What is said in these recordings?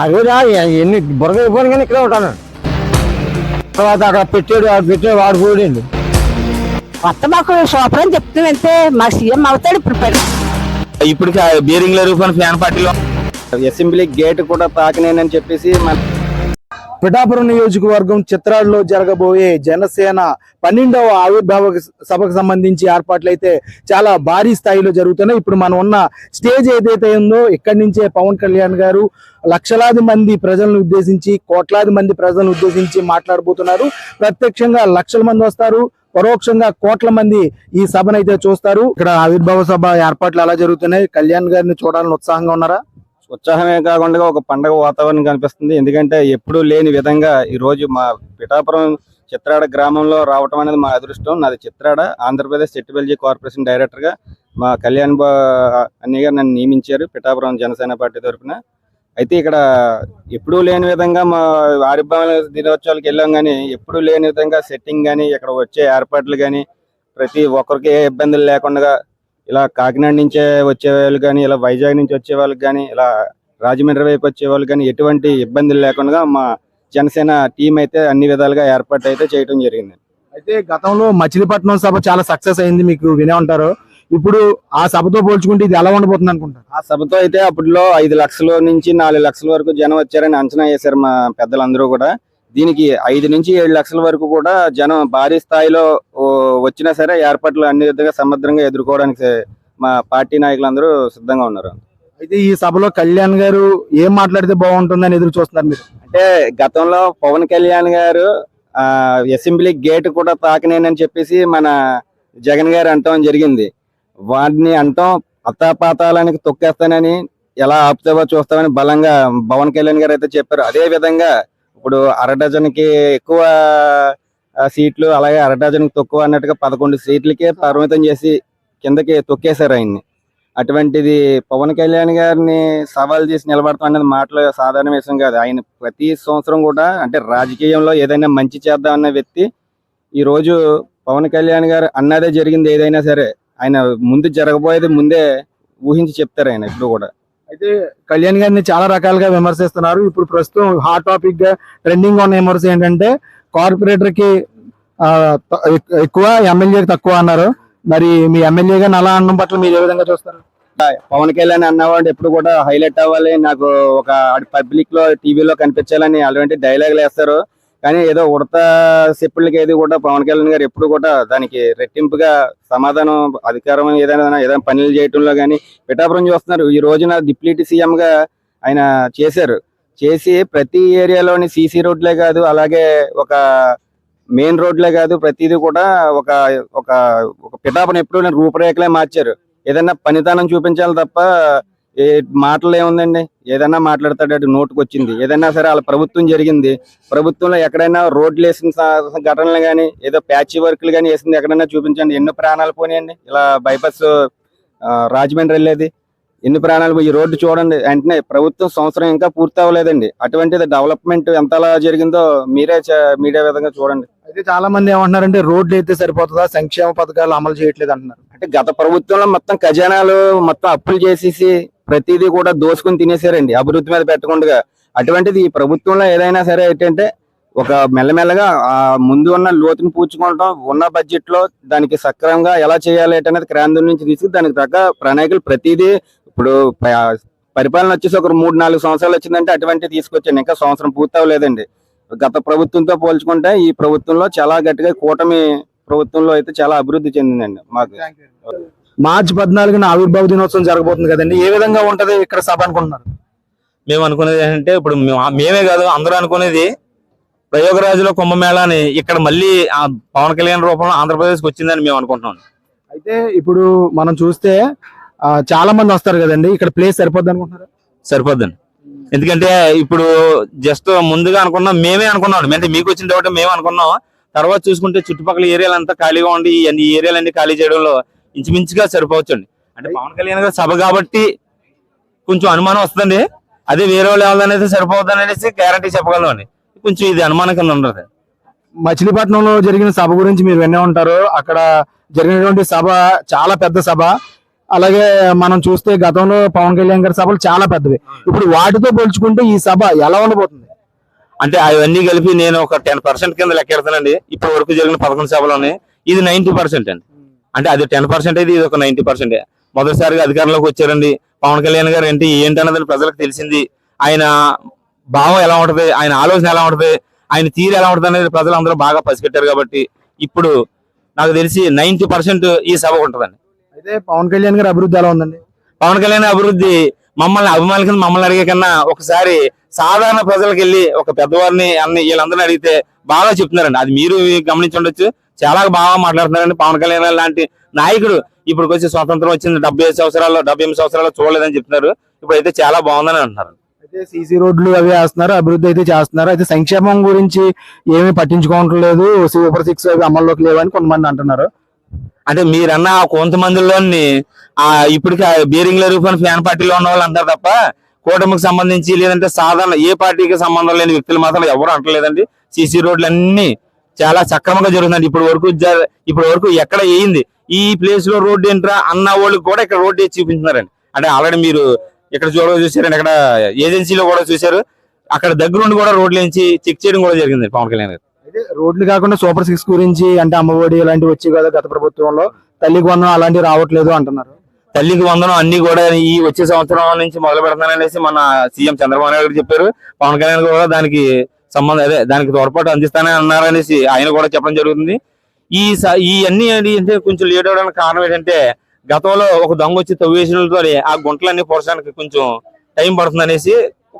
అదేరా ఎన్ని బురద అయిపోయిన కానీ ఇక్కడే ఉంటాను. తర్వాత అక్కడ పెట్టాడు ఆడు పెట్టాడు వాడు పోయాడు. కొత్త మాకు సూపర్ అని చెప్తూ వెళ్తే మా సీఎం అవుతాడు ఇప్పుడు ఇప్పుడు బీరింగ్ రూపాయలు ఫ్యాన్ పార్టీలో. అసెంబ్లీ గేట్ కూడా తాకనేనని చెప్పేసి మన పిఠాపురం నియోజకవర్గం చిత్రాడులో జరగబోయే జనసేన పన్నెండవ ఆవిర్భావ సభకు సంబంధించి ఏర్పాట్లు అయితే చాలా భారీ స్థాయిలో జరుగుతున్నాయి. ఇప్పుడు మనం ఉన్న స్టేజ్ ఏదైతే ఉందో ఇక్కడి నుంచే పవన్ కళ్యాణ్ గారు లక్షలాది మంది ప్రజలను ఉద్దేశించి కోట్లాది మంది ప్రజలను ఉద్దేశించి మాట్లాడబోతున్నారు. ప్రత్యక్షంగా లక్షల మంది వస్తారు. పరోక్షంగా కోట్ల మంది ఈ సభను అయితే చూస్తారు. ఇక్కడ ఆవిర్భావ సభ ఏర్పాట్లు ఎలా జరుగుతున్నాయి? కళ్యాణ్ గారిని చూడాలని ఉత్సాహంగా ఉన్నారా? ఉత్సాహమే కాకుండా ఒక పండగ వాతావరణం కనిపిస్తుంది. ఎందుకంటే ఎప్పుడూ లేని విధంగా ఈరోజు మా పిఠాపురం చిత్రాడ గ్రామంలో రావటం అనేది మా అదృష్టం. నాది చిత్రాడ ఆంధ్రప్రదేశ్ చెట్టుబెల్జీ కార్పొరేషన్ డైరెక్టర్గా మా కళ్యాణ్ బా అన్నయ్య గారు నన్ను నియమించారు పిఠాపురం జనసేన పార్టీ తరఫున. అయితే ఇక్కడ ఎప్పుడూ లేని విధంగా మా ఆరిభావన దినోత్సవాలకు వెళ్ళాం కానీ ఎప్పుడూ లేని విధంగా సెట్టింగ్ కానీ ఇక్కడ వచ్చే ఏర్పాట్లు కానీ ప్రతి ఒక్కరికి ఏ ఇబ్బందులు లేకుండా ఇలా కాకినాడ నుంచే వచ్చే వాళ్ళు కానీ ఇలా వైజాగ్ నుంచి వచ్చే వాళ్ళకి కానీ ఇలా రాజమండ్రి వైపు వచ్చే వాళ్ళు కానీ ఎటువంటి ఇబ్బందులు లేకుండా మా జనసేన టీం అయితే అన్ని విధాలుగా ఏర్పాటు అయితే చేయడం జరిగింది. అయితే గతంలో మచిలీపట్నం సభ చాలా సక్సెస్ అయింది మీకు వినే ఉంటారు. ఇప్పుడు ఆ సభతో పోల్చుకుంటే ఇది ఎలా ఉండబోతుంది అనుకుంటారు? ఆ సభతో అయితే అప్పట్లో ఐదు లక్షల నుంచి నాలుగు లక్షల వరకు జనం వచ్చారని అంచనా వేశారు మా పెద్దలందరూ కూడా. దీనికి ఐదు నుంచి ఏడు లక్షల వరకు కూడా జనం భారీ స్థాయిలో ఓ, వచ్చినా సరే ఏర్పాట్లు అన్ని విధంగా సమర్థంగా ఎదుర్కోవడానికి మా పార్టీ నాయకులందరూ సిద్ధంగా ఉన్నారు. అయితే ఈ సభలో కళ్యాణ్ గారు ఏం మాట్లాడితే బాగుంటుందని ఎదురు చూస్తున్నారు మీరు? అంటే గతంలో పవన్ కళ్యాణ్ గారు ఆ అసెంబ్లీ గేట్ కూడా తాకనేనని చెప్పేసి మన జగన్ గారు అంటాం జరిగింది. వాడిని అంటాం అత్తాపాతాలానికి తొక్కేస్తానని ఎలా ఆపుతావో చూస్తామని బలంగా పవన్ కళ్యాణ్ గారు అయితే చెప్పారు. అదే విధంగా ఇప్పుడు అర డజన్కి ఎక్కువ సీట్లు అలాగే అర తక్కువ అన్నట్టుగా పదకొండు సీట్లకే పరిమితం చేసి కిందకి తొక్కేశారు ఆయన్ని. అటువంటిది పవన్ కళ్యాణ్ గారిని సవాల్ చేసి నిలబడతాం అనేది మాటలు సాధారణ విషయం కాదు. ఆయన ప్రతి సంవత్సరం కూడా అంటే రాజకీయంలో ఏదైనా మంచి చేద్దాం అన్న వ్యక్తి ఈ రోజు పవన్ కళ్యాణ్ గారు అన్నదే జరిగింది ఏదైనా సరే. ఆయన ముందు జరగబోయేది ముందే ఊహించి చెప్తారు ఆయన ఇప్పుడు కూడా. అయితే కళ్యాణ్ గారిని చాలా రకాలుగా విమర్శిస్తున్నారు. ఇప్పుడు ప్రస్తుతం హాట్ టాపిక్గా ట్రెండింగ్ ఉన్న విమర్శ ఏంటంటే కార్పొరేటర్కి ఎక్కువ ఎమ్మెల్యేకి తక్కువ అన్నారు. మరి మీ ఎమ్మెల్యేగా అలా అనడం పట్ల మీరు ఏ విధంగా చూస్తారు? పవన్ కళ్యాణ్ అన్నవాడు ఎప్పుడు కూడా హైలైట్ అవ్వాలి. నాకు ఒక పబ్లిక్లో టీవీలో కనిపించాలని అలాంటి డైలాగులు వేస్తారు. కానీ ఏదో ఉడత చెప్పులకి ఏది కూడా పవన్ కళ్యాణ్ గారు ఎప్పుడు కూడా దానికి రెట్టింపుగా సమాధానం అధికారం ఏదైనా ఏదైనా పనులు చేయటంలో కానీ పిఠాపురం చూస్తున్నారు. ఈ రోజున డిప్యూటీ సీఎం గా ఆయన చేశారు. చేసి ప్రతి ఏరియాలోని సీసీ రోడ్లే కాదు అలాగే ఒక మెయిన్ రోడ్లే కాదు ప్రతిదీ కూడా ఒక ఒక ఒక పిఠాపురం ఎప్పుడు రూపురేఖలే మార్చారు. ఏదైనా పనితనం చూపించాలి తప్ప ఏ మాటలు ఏముందండి? ఏదైనా మాట్లాడతాడు అటు నోటుకు వచ్చింది ఏదైనా సరే వాళ్ళ ప్రభుత్వం జరిగింది. ప్రభుత్వంలో ఎక్కడైనా రోడ్లు వేసిన ఘటనలు కానీ ఏదో ప్యాచ్ వర్క్లు కానీ వేసింది ఎక్కడైనా చూపించండి. ఎన్నో ప్రాణాలు పోనీయండి. ఇలా బైపాస్ రాజమండ్రి వెళ్ళేది. ఎన్ని ప్రాణాలు పోయి ఈ రోడ్డు చూడండి. వెంటనే ప్రభుత్వం సంవత్సరం ఇంకా పూర్తి అవ్వలేదండి. అటువంటిది డెవలప్మెంట్ ఎంతలా జరిగిందో మీరే మీడియా విధంగా చూడండి. అయితే చాలా మంది ఏమంటున్నారంటే రోడ్లు అయితే సరిపోతుందా? సంక్షేమ పథకాలు అమలు చేయట్లేదు అంటున్నారు. అంటే గత ప్రభుత్వంలో మొత్తం ఖజానాలు మొత్తం అప్పులు చేసేసి ప్రతిదీ కూడా దోసుకుని తినేసారండి. అభివృద్ధి మీద పెట్టకుండా. అటువంటిది ఈ ప్రభుత్వంలో ఏదైనా సరే ఏంటంటే ఒక మెల్లమెల్లగా ఆ ముందు ఉన్న లోతుని పూడ్చుకోవడం ఉన్న బడ్జెట్లో దానికి సక్రమంగా ఎలా చేయాలి అనేది క్రాంతం నుంచి తీసుకుని దానికి తగ్గ ప్రణాళికలు ప్రతిదీ ఇప్పుడు ప- పరిపాలన వచ్చేసి ఒక మూడు నాలుగు సంవత్సరాలు వచ్చిందంటే అటువంటి తీసుకొచ్చాను. ఇంకా సంవత్సరం పూర్తి అవ్వలేదండి. గత ప్రభుత్వంతో పోల్చుకుంటే ఈ ప్రభుత్వంలో చాలా గట్టిగా కూటమి ప్రభుత్వంలో అయితే చాలా అభివృద్ధి చెందిందండి మాకు. మార్చి పద్నాలుగున ఆవిర్భావ దినోత్సవం జరగబోతుంది కదండి. ఏ విధంగా ఉంటది ఇక్కడ సభ అనుకుంటున్నారు? మేము అనుకునేది ఏంటంటే ఇప్పుడు మేము- మేమే కాదు అందరూ అనుకునేది ప్రయోగరాజులో కుంభమేళాని ఇక్కడ మళ్ళీ ఆ పవన్ కళ్యాణ్ రూపంలో ఆంధ్రప్రదేశ్కి వచ్చిందని మేము అనుకుంటున్నాం. అయితే ఇప్పుడు మనం చూస్తే చాలా మంది వస్తారు కదండి. ఇక్కడ ప్లేస్ సరిపోద్ది అనుకుంటున్నారు? సరిపోద్దండి. ఎందుకంటే ఇప్పుడు జస్ట్ ముందుగా అనుకున్నాం మేమే అనుకున్నాం. అంటే మీకు వచ్చిన డౌట్ మేమే అనుకున్నాం. తర్వాత చూసుకుంటే చుట్టుపక్కల ఏరియాలు అంతా ఖాళీగా ఉండి ఈ అన్ని ఏరియాలన్నీ ఖాళీ చేయడంలో ఇంచుమించుగా సరిపోవచ్చండి. అంటే పవన్ కళ్యాణ్ గారి సభ కాబట్టి కొంచెం అనుమానం వస్తుంది అదే వేరే వాళ్ళు ఎవరిదైతే సరిపోతుంది అనేసి గ్యారంటీ చెప్పగలం అండి. కొంచెం ఇది అనుమానం కింద ఉండదు. మచిలీపట్నంలో జరిగిన సభ గురించి మీరు వినే ఉంటారు. అక్కడ జరిగినటువంటి సభ చాలా పెద్ద సభ. అలాగే మనం చూస్తే గతంలో పవన్ కళ్యాణ్ గారి సభలు చాలా పెద్దవి. ఇప్పుడు వాటితో పోల్చుకుంటే ఈ సభ ఎలా ఉండబోతుంది? అంటే అవన్నీ కలిపి నేను ఒక టెన్ పర్సెంట్ కింద లెక్కెడతానండి ఇప్పటి వరకు జరిగిన పదకొండు సభలోనే ఇది నైన్టీ పర్సెంట్ అండి. అంటే అది టెన్ పర్సెంట్ అయితే ఇది ఒక నైన్టీ పర్సెంట్. మొదటిసారిగా అధికారంలోకి వచ్చారండి. పవన్ కళ్యాణ్ గారు ఏంటి ఏంటన్నది ప్రజలకు తెలిసింది. ఆయన భావం ఎలా ఉంటుంది? ఆయన ఆలోచన ఎలా ఉంటుంది? ఆయన తీరు ఎలా ఉంటుంది అనేది ప్రజలందరూ బాగా పసిగట్టారు కాబట్టి ఇప్పుడు నాకు తెలిసి నైన్టీ పర్సెంట్ ఈ సభ ఉంటుందండి. అయితే పవన్ కళ్యాణ్ గారి అభివృద్ధి ఎలా ఉందండి? పవన్ కళ్యాణ్ అభివృద్ధి మమ్మల్ని అభిమానుల కింద మమ్మల్ని అడిగే కన్నా ఒకసారి సాధారణ ప్రజలకు వెళ్ళి ఒక పెద్దవారిని అన్ని వీళ్ళందరినీ అడిగితే బాగా చెప్తున్నారండి. అది మీరు గమనించి ఉండొచ్చు చాలా బాగా మాట్లాడుతున్నారండి పవన్ కళ్యాణ్ లాంటి నాయకుడు. ఇప్పుడు వచ్చి స్వాతంత్రం వచ్చింది డెబ్బై ఐదు సంవత్సరాలు డెబ్బై ఎనిమిది సంవత్సరాలు చూడలేదని చెప్తున్నారు. ఇప్పుడు అయితే చాలా బాగుందని అంటున్నారు. అయితే సీసీ రోడ్లు అవి వేస్తున్నారు అభివృద్ధి అయితే చేస్తున్నారు. అయితే సంక్షేమం గురించి ఏమీ పట్టించుకోవట్లేదు. సూపర్ సిక్స్ అవి అమల్లోకి లేవని కొంతమంది అంటున్నారు. అంటే మీరన్న ఆ కొంతమందిలోని ఆ ఇప్పటికి బీరింగ్ రూపాయలు ఫ్యాన్ పార్టీలో ఉన్న వాళ్ళు అంటారు తప్ప కూటమికి సంబంధించి లేదంటే సాధారణ ఏ పార్టీకి సంబంధం లేని వ్యక్తులు మాత్రం ఎవరు అంటలేదండి. సీసీ రోడ్లు అన్ని చాలా సక్రమంగా జరుగుతుంది ఇప్పుడు వరకు ఇప్పటి ఇప్పుడు వరకు ఎక్కడ వేయింది? ఈ ప్లేస్లో రోడ్డు ఏంట్రా? అన్న వాళ్ళకి కూడా ఇక్కడ రోడ్డు వేసి చూపించున్నారండి అంటే ఆల్రెడీ మీరు ఇక్కడ చూడ చూసారండి అక్కడ ఏజెన్సీలో కూడా చూశారు. అక్కడ దగ్గరుండి కూడా రోడ్లు వేయించి చెక్ చేయడం కూడా జరిగింది పవన్ కళ్యాణ్ గారు. అయితే రోడ్లు కాకుండా సూపర్ సిక్స్ గురించి అంటే అమ్మఒడి ఇలాంటివి వచ్చి కదా గత ప్రభుత్వంలో. తల్లి వందనం అలాంటివి రావట్లేదు అంటున్నారు. తల్లికి వందనం అన్ని కూడా ఈ వచ్చే సంవత్సరం నుంచి మొదలు పెడతాననేసి మన సీఎం చంద్రబాబు నాయుడు గారు చెప్పారు. పవన్ కళ్యాణ్ కూడా దానికి సంబంధం అదే దానికి తోడ్పాటు అందిస్తానని అన్నారనేసి ఆయన కూడా చెప్పడం జరుగుతుంది. ఈ స- ఈ అన్ని అంటే కొంచెం లేట్ అవడానికి కారణం ఏంటంటే గతంలో ఒక దొంగ వచ్చి తవ్వేసినతో ఆ గుంటలన్నీ పొరచడానికి కొంచెం టైం పడుతుంది అనేసి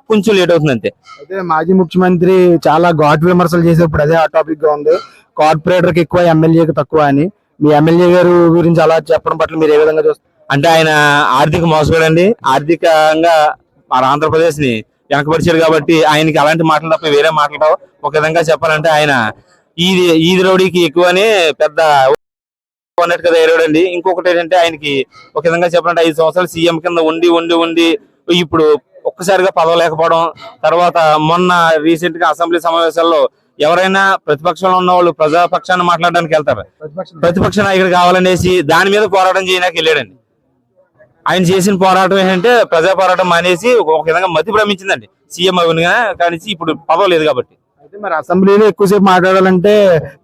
కొంచెం లేట్ అవుతుంది అంతే. అయితే మాజీ ముఖ్యమంత్రి చాలా ఘాట్ విమర్శలు చేసేప్పుడు అదే ఆ టాపిక్గా ఉంది. కార్పొరేటర్కి ఎక్కువ ఎమ్మెల్యేకి తక్కువ అని. మీ ఎమ్మెల్యే గారు గురించి అలా చెప్పడం పట్ల మీరు ఏ విధంగా చూస్తారు? అంటే ఆయన ఆర్థిక మోసగాడండి. ఆర్థికంగా మన ఆంధ్రప్రదేశ్ని వెనకబరిచాడు కాబట్టి ఆయనకి అలాంటి మాటలు తప్ప వేరే మాటలు రావు. ఒక విధంగా చెప్పాలంటే ఆయన ఈది ఈది రౌడీకి ఎక్కువని పెద్ద అన్నట్టుగా తయారాడండి ఇంకొకటి ఏంటంటే ఆయనకి ఒక విధంగా చెప్పాలంటే ఐదు సంవత్సరాలు సీఎం కింద ఉండి ఉండి ఉండి ఇప్పుడు ఒక్కసారిగా పదవి లేకపోవడం తర్వాత మొన్న రీసెంట్గా అసెంబ్లీ సమావేశాల్లో ఎవరైనా ప్రతిపక్షంలో ఉన్న వాళ్ళు ప్రజాపక్షాన్ని మాట్లాడడానికి వెళ్తారు? ప్రతిపక్ష నాయకుడు కావాలనేసి దాని మీద పోరాటం చేయడానికి వెళ్ళాడండి. ఆయన చేసిన పోరాటం ఏంటంటే ప్రజా పోరాటం మానేసి ఒక విధంగా మతి భ్రమించిందండి. సీఎం అవినగా కానీ ఇప్పుడు పదవి లేదు కాబట్టి. అయితే మరి అసెంబ్లీలో ఎక్కువసేపు మాట్లాడాలంటే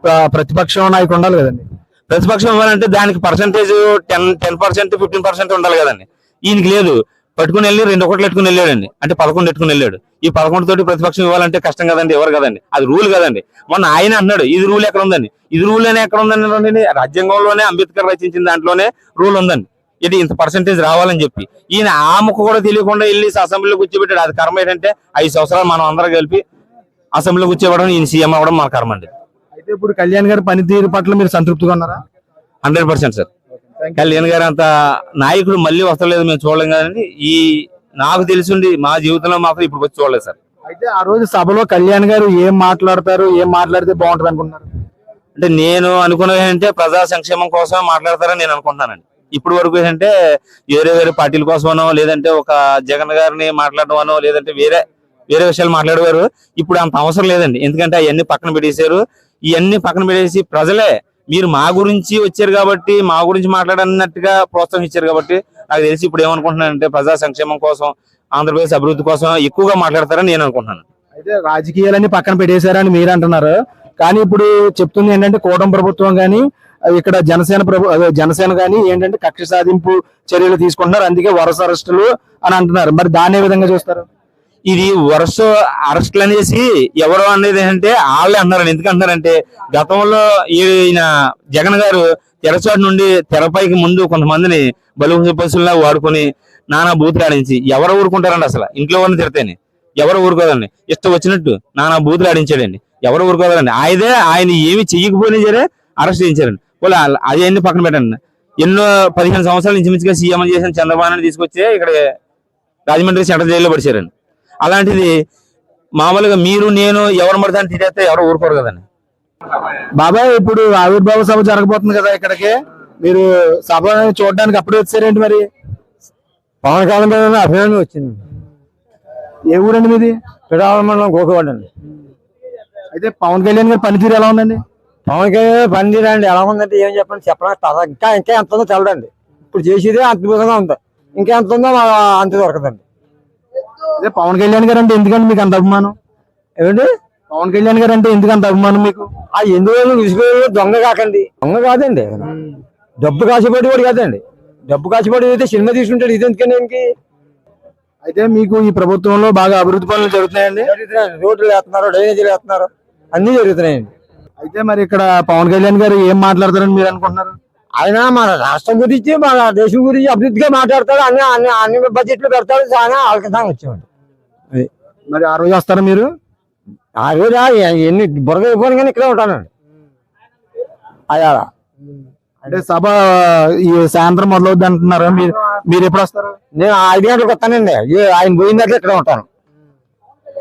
ప్ర- ప్రతిపక్షం నాయకు ఉండాలి కదండి. ప్రతిపక్షం ఇవ్వాలంటే దానికి percentage ten ten percent fifteen percent ఉండాలి కదండి. ఈయనకి లేదు. పట్టుకుని వెళ్ళి రెండు ఒకటి ఎట్టుకుని వెళ్ళాడండి. అంటే పదకొండు ఎట్టుకుని వెళ్ళాడు. ఈ పదకొండు తోటి ప్రతిపక్షం ఇవ్వాలంటే కష్టం కదండి ఎవరు కదండి? అది రూల్ కదండి. మొన్న ఆయన అన్నాడు ఇది రూల్ ఎక్కడ ఉందండి? ఇది రూల్ అనే ఎక్కడ ఉందండి రాజ్యాంగంలోనే అంబేద్కర్ రచించిన దాంట్లోనే రూల్ ఉందండి. ఇది ఇంత పర్సంటేజ్ రావాలని చెప్పి. ఈయన ఆ ముక్క కూడా తెలియకుండా వెళ్ళి అసెంబ్లీలో కూర్చోబెట్టాడు. అది కర్మ ఏంటంటే ఐదు సంవత్సరాలు మనం అందరం కలిపి అసెంబ్లీలో కూర్చోబెట్టడం ఈయన సీఎం అవ్వడం మన కర్మ అండి. అయితే ఇప్పుడు కళ్యాణ్ గారి పనితీరు పట్ల మీరు సంతృప్తిగా ఉన్నారా? Hundred percent sir. కళ్యాణ్ గారు అంత నాయకుడు మళ్ళీ వస్తలేదు మేము చూడలేం కదండి. ఈ నాకు తెలిసిండి మా జీవితంలో మాత్రం ఇప్పుడు వచ్చి చూడలేదు సార్. అయితే ఆ రోజు సభలో కళ్యాణ్ గారు ఏం మాట్లాడతారు ఏం మాట్లాడితే బాగుంటుంది అనుకుంటున్నారు? అంటే నేను అనుకున్నది ఏంటంటే ప్రజా సంక్షేమం కోసం మాట్లాడతారని నేను అనుకుంటున్నానండి. ఇప్పుడు వరకు ఏంటంటే వేరే వేరే పార్టీల కోసమనో లేదంటే ఒక జగన్ గారిని మాట్లాడడం అనో లేదంటే వేరే వేరే విషయాలు మాట్లాడేవారు. ఇప్పుడు అంత అవసరం లేదండి. ఎందుకంటే అవన్నీ పక్కన పెట్టేశారు. ఇవన్నీ పక్కన పెట్టేసి ప్రజలే మీరు మా గురించి వచ్చారు కాబట్టి మా గురించి మాట్లాడన్నట్టుగా ప్రోత్సహించారు కాబట్టి నాకు తెలిసి ఇప్పుడు ఏమనుకుంటున్నానంటే ప్రజా సంక్షేమం కోసం ఆంధ్రప్రదేశ్ అభివృద్ధి కోసం ఎక్కువగా మాట్లాడతారని నేను అనుకుంటున్నాను. అయితే రాజకీయాలన్నీ పక్కన పెట్టేశారని మీరు అంటున్నారు. కానీ ఇప్పుడు చెప్తుంది ఏంటంటే కూటమి ప్రభుత్వం కానీ ఇక్కడ జనసేన ప్రభు అదే జనసేన కానీ ఏంటంటే కక్ష సాధింపు చర్యలు తీసుకుంటున్నారు. అందుకే వరుస అరెస్టులు అని అంటున్నారు. మరి దాన్ని ఏ విధంగా చూస్తారు? ఇది వరుస అరెస్టులు అనేసి ఎవరు అనేది అంటే వాళ్ళే అన్నారండి ఎందుకు అంటున్నారంటే గతంలో ఈయన జగన్ గారు తెరచాటు నుండి తెరపైకి ముందు కొంతమందిని బలుగు పశువులా వాడుకొని నానా బూతులు ఆడించి ఎవరు ఊరుకుంటారండి అసలు? ఇంట్లో వాళ్ళని తిడతాని ఎవరు ఊరుకోదండి? ఇష్టం వచ్చినట్టు నానా బూతులు ఆడించాడండి. ఎవరు ఊరుకోదండి? ఆయనే ఆయన ఏమి చెయ్యకపోయినా సరే అరెస్ట్ చేయించారండి. వాళ్ళు అది అన్ని పక్కన పెట్టండి. ఎన్నో పదిహేను సంవత్సరాలు ఇంచుమించుగా మించిగా సీఎం చేసిన చంద్రబాబు నాయుడు తీసుకొచ్చి ఇక్కడ రాజమండ్రి సెంట్రల్ జైల్లో పడిచారండి. అలాంటిది మామూలుగా మీరు నేను ఎవరు పడతాను తిరిగితే ఎవరు ఊరుకోరు కదండి. బాబాయ్ ఇప్పుడు ఆవిర్భావ సభ జరగబోతుంది కదా ఇక్కడికి. మీరు సభ చూడడానికి అప్పుడే వచ్చారేంటి మరి? పవన్ కళ్యాణ్ మీద అభిమానం వచ్చింది. ఏ ఊరండి మీది? పిడాల మండలం గోకవాడ అండి. అయితే పవన్ కళ్యాణ్ గారి పనితీరు ఎలా ఉందండి? పవన్ కళ్యాణ్ పనితీరు అండి ఎలా ఉందంటే ఏం చెప్పండి చెప్పడానికి ఇంకా ఇంకా ఎంత ఉందో తెలదండి. ఇప్పుడు చేసేదే అంత ఉంది. ఇంకెంత ఉందో మా- అంత దొరకదండి. అదే పవన్ కళ్యాణ్ గారు అంటే ఎందుకండి మీకు అంత అభిమానం? ఏమండి? పవన్ కళ్యాణ్ గారు అంటే ఎందుకు అంత అభిమానం మీకు? ఆ ఎందులో ఇసుక దొంగ కాకండి. దొంగ కాదండి. డబ్బు కాసిపడి కూడా కాదండి. డబ్బు కాసిపడి అయితే సినిమా తీసుకుంటాడు. ఇది ఎందుకని ఈయనకి? అయితే మీకు ఈ ప్రభుత్వంలో బాగా అభివృద్ధి పనులు జరుగుతున్నాయండి? జరుగుతున్నాయండి. రోడ్లు వేస్తున్నారు డ్రైనేజీలు వేస్తున్నారు అన్ని జరుగుతున్నాయండి. అయితే మరి ఇక్కడ పవన్ కళ్యాణ్ గారు ఏం మాట్లాడతారని మీరు అనుకుంటున్నారు? ఆయన మన రాష్ట్రం గురించి మన దేశం గురించి అభివృద్ధిగా మాట్లాడతాడు. అన్ని అన్ని అన్ని బడ్జెట్లు పెడతాడు. చాలా ఆలకిందా వచ్చామండి మరి ఆ రోజు వస్తారా మీరు? ఆ రోజు ఎన్ని బురద అయిపోయిన కానీ ఇక్కడే ఉంటానండి అయ్యా అంటే సభ ఈ సాయంత్రం మొదలవుద్ది అంటున్నారు? మీరు మీరు ఎప్పుడు వస్తారు? నేను ఐదు గంటలకు వస్తానండి. ఆయన పోయిన దగ్గర ఇక్కడే ఉంటాను.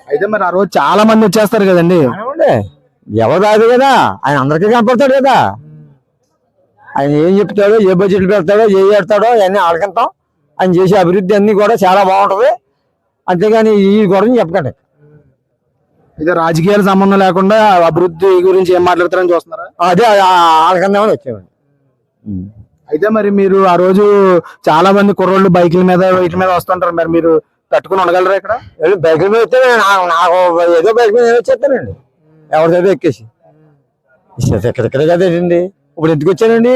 అయితే మరి ఆ రోజు చాలా మంది వచ్చేస్తారు కదండి. ఎవరు రాదు కదా? ఆయన అందరికీ కనపడతాడు కదా. ఆయన ఏం చెప్తాడో ఏ బడ్జెట్లు పెడతాడో ఏ పెడతాడో అవన్నీ ఆలకింతాం. ఆయన చేసే అభివృద్ధి అన్ని కూడా చాలా బాగుంటది. అంతేగాని ఈ గురించి చెప్పకండి. అయితే రాజకీయాల సంబంధం లేకుండా అభివృద్ధి గురించి ఏం మాట్లాడతారని చూస్తున్నారా? అదే ఆలకిందామని వచ్చామండి. అయితే మరి మీరు ఆ రోజు చాలా మంది కుర్రోళ్ళు బైకుల మీద వీటి మీద వస్తుంటారు. మరి మీరు తట్టుకుని ఉండగలరా ఇక్కడ? బైకుల మీద వస్తే నాకు ఏదో బైక్ మీద వచ్చేస్తానండి. ఎవరిదైతే ఎక్కేసి. ఇక్కడిక్కడే కదండి ఇప్పుడు ఎందుకు వచ్చానండి?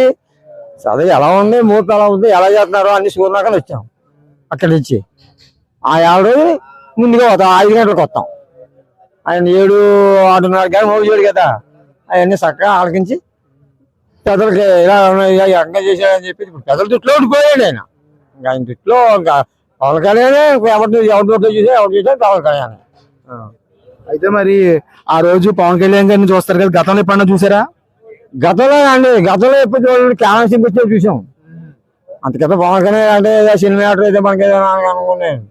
అదే ఎలా ఉంది? మూర్తి ఎలా ఉంది? ఎలా చేస్తున్నారో? అన్ని చూడనాకని వచ్చాం అక్కడి నుంచి. ఆ ఏడు ముందుగా పోతాం ఐదు గంటలకు వస్తాం. ఆయన ఏడు ఆరున్నర గంట మూడు చేయడు కదా. అవన్నీ చక్కగా ఆలకించి పెద్దలకి ఇలా ఉన్నాయి, ఎంగా చేశాడని చెప్పి ఇప్పుడు పెద్దల దుట్లో ఉండిపోయాడు ఆయన. ఇంకా ఆయన దుట్లో ఇంకా పవన్ కళ్యాణ్ ఎవరి ఎవరి దుట్లో చూసా ఎవరు చూసా పవన్ కళ్యాణ్ అయితే మరి ఆ రోజు పవన్ కళ్యాణ్ గారిని చూస్తారు కదా గతంలో ఎప్పుడన్నా చూసారా? గతంలో అండి గతంలో ఎప్పుడు చూడండి క్యామెరా సింగ్ వచ్చే చూసాం. అంతకైతే కళ్యాణ్ అంటే ఏదో సినిమా యాక్టర్ అయితే మనకి ఏదో అనుకున్నాను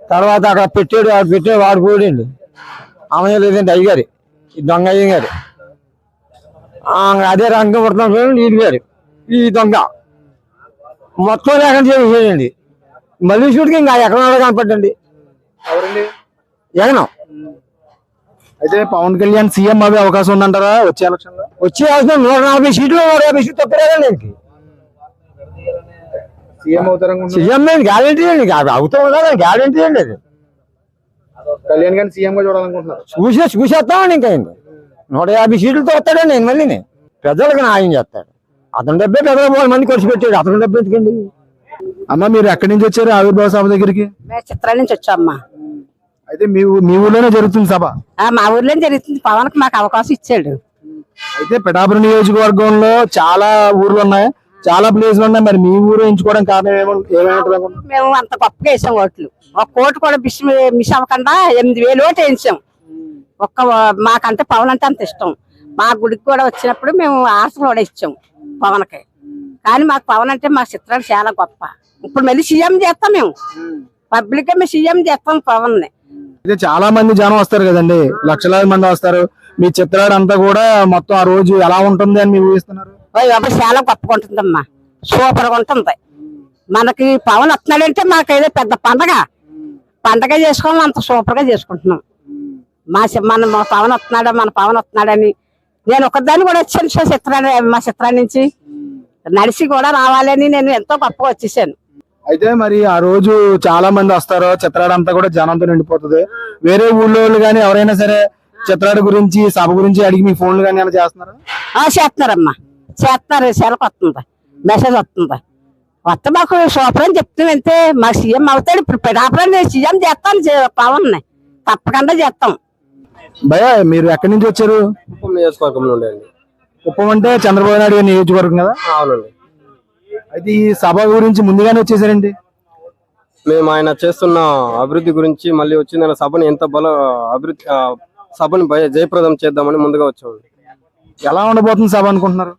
తర్వాత అక్కడ పెట్టాడు ఆడు పెట్టాడు వాడిపోయాడండి అమ్మయ్య లేదండి అయ్యగారి ఈ దొంగ అయ్య గారు. ఆ, అదే రంగం పడుతున్నాడు నీళ్ళు గారు ఈ దొంగ. మొత్తం లేకుండా చేసేయండి. మళ్ళీ షూట్కి ఇంకా ఎక్కడ ఉన్నాడో కనపడ్డండి ఎగనం అయితే పవన్ కళ్యాణ్ సీఎం అవ్వే అవకాశం ఉందంటారా వచ్చే ఎలక్షన్లో వచ్చే అవసరం నూట నలభై సీట్లు నూట యాభై సీట్లు తప్పలేదండి సీఎం అవుతారనుకుంటున్నారు సీఎం గ్యారంటీ అండి అవుతాం కదా గ్యారంటీ అండి అది కళ్యాణ్ గారిని సీఎం గా చూడాలనుకుంటున్నారు. చూసే చూసేస్తామండి ఇంకా ఆయన నూట యాభై సీట్లతో వస్తాడండి నేను మళ్ళీ ప్రజలకు న్యాయం చేస్తాడు. అతని డబ్బే పెద్దల మూడు మంది ఖర్చు పెట్టాడు అతని డబ్బు ఎందుకండి? అమ్మ మీరు ఎక్కడి నుంచి వచ్చారు? ఆవిర్భావ సభ దగ్గరికి? చిత్రాల నుంచి వచ్చామ్మా అయితే మీ మీ ఊర్లోనే జరుగుతుంది సభ? ఆ, మా ఊర్లో జరుగుతుంది. పవన్కి మాకు అవకాశం ఇచ్చాడు. అయితే పిఠాపురం నియోజకవర్గంలో చాలా ఊర్లు ఉన్నాయి. చాలా ప్లేస్లు ఉన్నాయి. మరి మీ ఊరు ఎంచుకోవడం కారణం ఏమో మేము అంత గొప్పగా వేసాం ఓట్లు. ఒక కోటు కూడా మిస్ మిస్ అవ్వకుండా ఎనిమిది వేలు ఓటు వేసాం ఒక్క మాకంటే పవన్ అంటే అంత ఇష్టం. మా గుడికి కూడా వచ్చినప్పుడు మేము ఆశలు కూడా ఇచ్చాం పవన్కి. కానీ మాకు పవన్ అంటే మా చిత్రాలు చాలా గొప్ప. ఇప్పుడు మళ్ళీ సీఎం చేస్తాం మేము. పబ్లిక్ మేము సీఎం చేస్తాం పవన్ అయితే చాలా మంది జనం వస్తారు కదండి. లక్షలాది మంది వస్తారు. మీ చిత్రాడు అంతా కూడా మొత్తం ఆ రోజు ఎలా ఉంటుంది అని మీరు ఊహిస్తున్నారు? చాలా గొప్పగా ఉంటుందమ్మా. సూపర్గా ఉంటుంది. మనకి పవన్ వస్తున్నాడంటే మాకు ఏదో పెద్ద పండగ. పండగ చేసుకోవాలి అంత సూపర్గా చేసుకుంటున్నాం. మా మన మా పవన్ వస్తున్నాడా మన పవన్ వస్తున్నాడని. నేను ఒకదాన్ని కూడా వచ్చాను సార్ చిత్రాన్ని మా చిత్రాన్ని నుంచి నడిచి కూడా రావాలని నేను ఎంతో గొప్పగా వచ్చేసాను. అయితే మరి ఆ రోజు చాలా మంది వస్తారు చిత్రాడు అంతా కూడా జనంతో నిండిపోతుంది. వేరే ఊళ్ళో వాళ్ళు కానీ ఎవరైనా సరే చిత్రాడు గురించి సభ గురించి అడిగి మీ ఫోన్లు కానీ ఏమైనా చేస్తున్నారా? ఆ, చేస్తున్నారమ్మా. చేస్తున్నారు సెలకు వస్తుంది. మెసేజ్ వస్తుంది. వస్తే మాకు సూపర్ అని చెప్తాం అంతే. మా సీఎం అవుతాడు. ఇప్పుడు పిడాపరం సీఎం చేస్తాను చే- పవన్ తప్పకుండా చేస్తాం. భయ మీరు ఎక్కడి నుంచి వచ్చారు? కుప్పం నియోజకవర్గం నుండి అండి కుప్పం అంటే చంద్రబాబు నాయుడు గారి నియోజకవర్గం కదా? అవునండి. అయితే ఈ సభ గురించి ముందుగానే వచ్చేసారండి. మేము ఆయన చేస్తున్న అభివృద్ధి గురించి మళ్ళీ వచ్చిందన్న సభను ఎంత బల అభివృద్ధి సభను భయ- జయప్రదం చేద్దామని ముందుగా వచ్చామండి ఎలా ఉండబోతుంది సభ అనుకుంటున్నారు?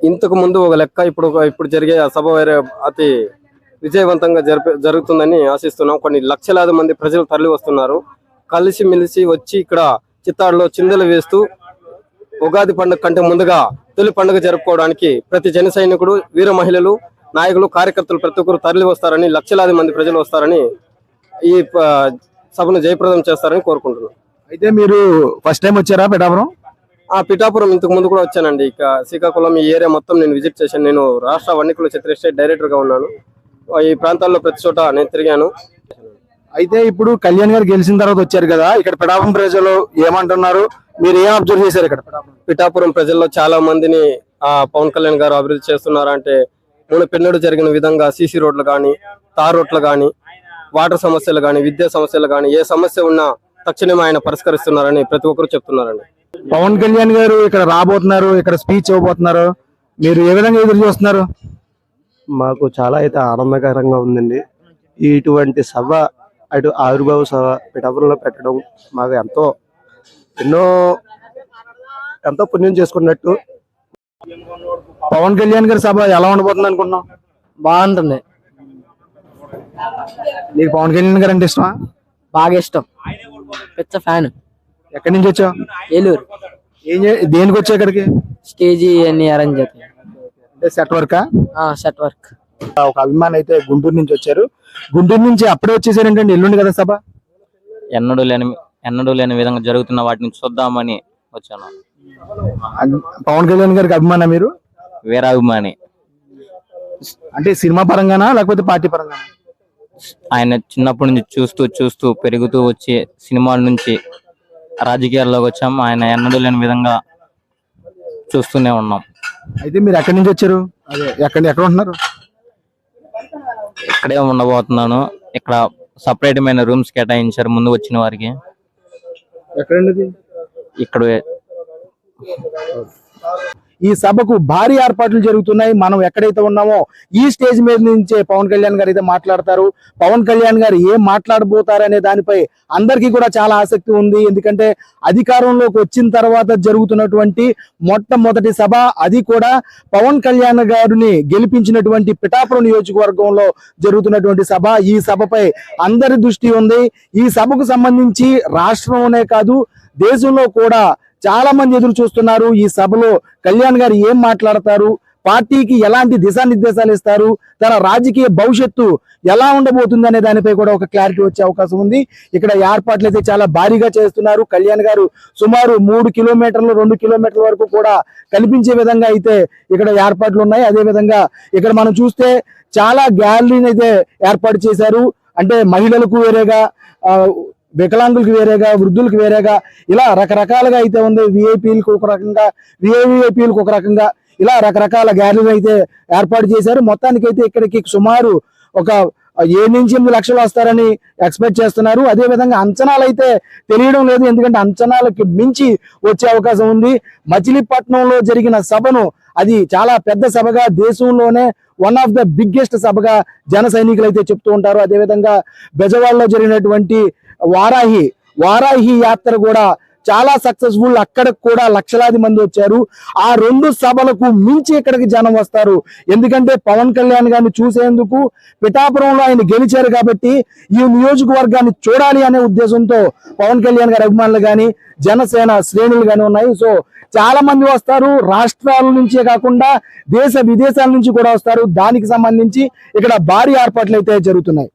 ఇంతకు ముందు ఒక లెక్క ఇప్పుడు ఇప్పుడు జరిగే ఆ సభ వేరే అతి విజయవంతంగా జరిపే జరుగుతుందని ఆశిస్తున్నాం. కొన్ని లక్షలాది మంది ప్రజలు తరలి వస్తున్నారు కలిసి మెలిసి వచ్చి ఇక్కడ చిత్తాడులో చిందలు వేస్తూ ఉగాది పండుగ కంటే ముందుగా తొలి పండుగ జరుపుకోవడానికి ప్రతి జన సైనికుడు వీర మహిళలు నాయకులు కార్యకర్తలు ప్రతి ఒక్కరు తరలి వస్తారని లక్షలాది మంది ప్రజలు వస్తారని ఈ సభను జయప్రదం చేస్తారని కోరుకుంటున్నాం. అయితే మీరు ఫస్ట్ టైం వచ్చారా పిఠాపురం? ఆ పిఠాపురం ఇంతకు ముందు కూడా వచ్చానండి. ఇక శ్రీకాకుళం ఈ ఏరియా మొత్తం నేను విజిట్ చేశాను. నేను రాష్ట్ర వన్నికుల చిత్ర ఎస్టేట్ డైరెక్టర్గా ఉన్నాను. ఈ ప్రాంతాల్లో ప్రతి చోట నేను తిరిగాను. అయితే ఇప్పుడు కళ్యాణ్ గారు గెలిచిన తర్వాత వచ్చారు కదా ఇక్కడ పిఠాపురం ప్రజలు ఏమంటున్నారు? మీరు ఏం అబ్జర్వ్ చేశారు ఇక్కడ పిఠాపురం? ప్రజల్లో చాలా మందిని ఆ పవన్ కళ్యాణ్ గారు అభివృద్ధి చేస్తున్నారంటే మూడు పెన్నడు జరిగిన విధంగా సీసీ రోడ్లు కానీ తార్ రోడ్లు కానీ వాటర్ సమస్యలు కానీ విద్యా సమస్యలు కానీ ఏ సమస్య ఉన్నా తక్షణమే ఆయన పరిష్కరిస్తున్నారని ప్రతి ఒక్కరు చెప్తున్నారండి. పవన్ కళ్యాణ్ గారు ఇక్కడ రాబోతున్నారు ఇక్కడ స్పీచ్ ఇవ్వబోతున్నారు. మీరు ఏ విధంగా ఎదురు చూస్తున్నారు? మాకు చాలా అయితే ఆనందకరంగా ఉందండి. ఇటువంటి సభ అటు ఆవిర్భావ సభ పిఠాపురంలో పెట్టడం మాకు ఎంతో ఎన్నో ఎంతో పుణ్యం చేసుకున్నట్టు. పవన్ కళ్యాణ్ గారి సభ ఎలా ఉండబోతుంది అనుకుంటున్నాం బాగుంటుంది. నీకు పవన్ కళ్యాణ్ గారు అంటే ఇష్టమా? బాగా ఇష్టం. పెద్ద ఫ్యాన్. ఎక్కడి నుంచి వచ్చావు? ఏలూరు. ఏం చే- దేనికి వచ్చావు ఇక్కడికి? స్టేజీ అన్ని అరేంజ్ అవుతాయి అంటే సెట్ వర్కా? Set work. ఒక అభిమాని అయితే గుంటూరు నుంచి వచ్చారు. గుంటూరు నుంచి అప్పుడే వచ్చేసారేంటండి ఎల్లుండి కదా సభ? ఎన్నడూ లేని ఎన్నడూ లేని విధంగా జరుగుతున్న వాటిని చూద్దామని వచ్చాను. పవన్ కళ్యాణ్ గారికి అభిమాన మీరు? వీరాభిమాని. అంటే సినిమా పరంగానా లేకపోతే పార్టీ పరంగానా? ఆయన చిన్నప్పటి నుంచి చూస్తూ చూస్తూ పెరుగుతూ వచ్చి సినిమాల నుంచి రాజకీయాల్లోకి వచ్చాం. ఆయన ఎన్నడూ లేని విధంగా చూస్తూనే ఉన్నాం. అయితే మీరు ఎక్కడి నుంచి వచ్చారు? అదే ఎక్కడ ఎక్కడ ఉంటున్నారు? ఇక్కడే ఉండబోతున్నాను. ఇక్కడ సపరేట్ మైన రూమ్స్ కేటాయించారు ముందు వచ్చిన వారికి. ఎక్కడండి ఇక్కడ. ఈ సభకు భారీ ఏర్పాట్లు జరుగుతున్నాయి. మనం ఎక్కడైతే ఉన్నామో ఈ స్టేజ్ మీద నుంచే పవన్ కళ్యాణ్ గారు అయితే మాట్లాడతారు. పవన్ కళ్యాణ్ గారు ఏం మాట్లాడబోతారనే దానిపై అందరికీ కూడా చాలా ఆసక్తి ఉంది. ఎందుకంటే అధికారంలోకి వచ్చిన తర్వాత జరుగుతున్నటువంటి మొట్టమొదటి సభ అది కూడా పవన్ కళ్యాణ్ గారిని గెలిపించినటువంటి పిఠాపురం నియోజకవర్గంలో జరుగుతున్నటువంటి సభ. ఈ సభపై అందరి దృష్టి ఉంది. ఈ సభకు సంబంధించి రాష్ట్రంలోనే కాదు దేశంలో కూడా చాలా మంది ఎదురు చూస్తున్నారు. ఈ సభలో కళ్యాణ్ గారు ఏం మాట్లాడతారు? పార్టీకి ఎలాంటి దిశానిర్దేశాలు ఇస్తారు? తన రాజకీయ భవిష్యత్తు ఎలా ఉండబోతుంది అనే దానిపై కూడా ఒక క్లారిటీ వచ్చే అవకాశం ఉంది. ఇక్కడ ఏర్పాట్లు అయితే చాలా భారీగా చేస్తున్నారు. కళ్యాణ్ గారు సుమారు మూడు కిలోమీటర్లు రెండు కిలోమీటర్ల వరకు కూడా కనిపించే విధంగా అయితే ఇక్కడ ఏర్పాట్లు ఉన్నాయి. అదే విధంగా ఇక్కడ మనం చూస్తే చాలా గ్యాలరీని అయితే ఏర్పాటు చేశారు. అంటే మహిళలకు వేరేగా వికలాంగులకు వేరేగా వృద్ధులకు వేరేగా ఇలా రకరకాలుగా అయితే ఉంది. విఐపీలకు ఒక రకంగా విఐవిఐపీలకు ఒక రకంగా ఇలా రకరకాల గ్యాలరీలు అయితే ఏర్పాటు చేశారు. మొత్తానికి అయితే ఇక్కడికి సుమారు ఒక ఏడు నుంచి ఎనిమిది లక్షలు వస్తారని ఎక్స్పెక్ట్ చేస్తున్నారు. అదేవిధంగా అంచనాలు అయితే తెలియడం లేదు. ఎందుకంటే అంచనాలకి మించి వచ్చే అవకాశం ఉంది. మచిలీపట్నంలో జరిగిన సభను అది చాలా పెద్ద సభగా దేశంలోనే వన్ ఆఫ్ ద బిగ్గెస్ట్ సభగా జన సైనికులు అయితే చెప్తూ ఉంటారు. అదేవిధంగా బెజవాడలో జరిగినటువంటి వారాహి వారాహి యాత్ర కూడా చాలా సక్సెస్ఫుల్ అక్కడికి కూడా లక్షలాది మంది వచ్చారు. ఆ రెండు సభలకు మించి ఇక్కడికి జనం వస్తారు. ఎందుకంటే పవన్ కళ్యాణ్ గారిని చూసేందుకు పిఠాపురంలో ఆయన గెలిచారు కాబట్టి ఈ నియోజకవర్గాన్ని చూడాలి అనే ఉద్దేశంతో పవన్ కళ్యాణ్ గారి అభిమానులు కానీ జనసేన శ్రేణులు కానీ ఉన్నాయి. సో చాలా మంది వస్తారు. రాష్ట్రాల నుంచే కాకుండా దేశ విదేశాల నుంచి కూడా వస్తారు. దానికి సంబంధించి ఇక్కడ భారీ ఏర్పాట్లు అయితే జరుగుతున్నాయి.